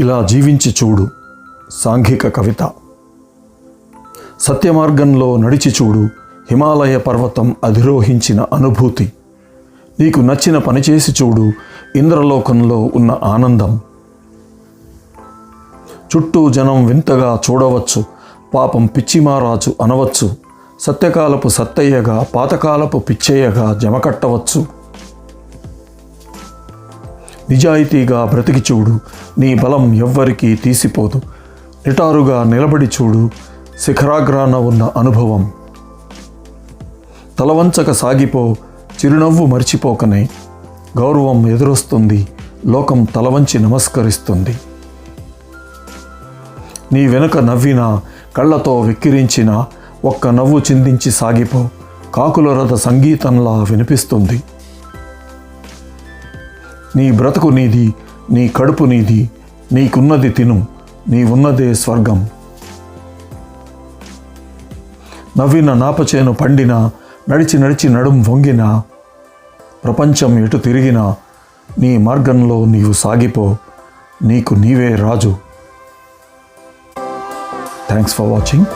ఇలా జీవించి చూడు సాంఘిక కవిత. సత్యమార్గంలో నడిచి చూడు హిమాలయ పర్వతం అధిరోహించిన అనుభూతి. నీకు నచ్చిన పనిచేసి చూడు ఇంద్రలోకంలో ఉన్న ఆనందం. చుట్టూ జనం వింతగా చూడవచ్చు పాపం పిచ్చిమారాజు అనవచ్చు సత్యకాలపు సత్తయ్యగా పాతకాలపు పిచ్చయ్యగా జమకట్టవచ్చు నిజాయితీగా బ్రతికి చూడు. నీ బలం ఎవ్వరికీ తీసిపోదు. నిటారుగా నిలబడి చూడు. శిఖరాగ్రాన ఉన్న అనుభవం. తలవంచక సాగిపో. చిరునవ్వు మర్చిపోకనే. గౌరవం ఎదురొస్తుంది. లోకం తలవంచి నమస్కరిస్తుంది. నీ వెనుక నవ్వినా కళ్ళతో వెక్కిరించిన ఒక్క నవ్వు చిందించి సాగిపో. కాకుల రథ సంగీతంలా వినిపిస్తుంది. నీ బ్రతుకు నీది నీ కడుపు నీది నీకున్నది తిను నీ ఉన్నదే స్వర్గం. నవ్విన నాపచేను పండిన నడిచి నడిచి నడుం వంగిన ప్రపంచం ఎటు తిరిగినా నీ మార్గంలో నీవు సాగిపో నీకు నీవే రాజు. Thanks for watching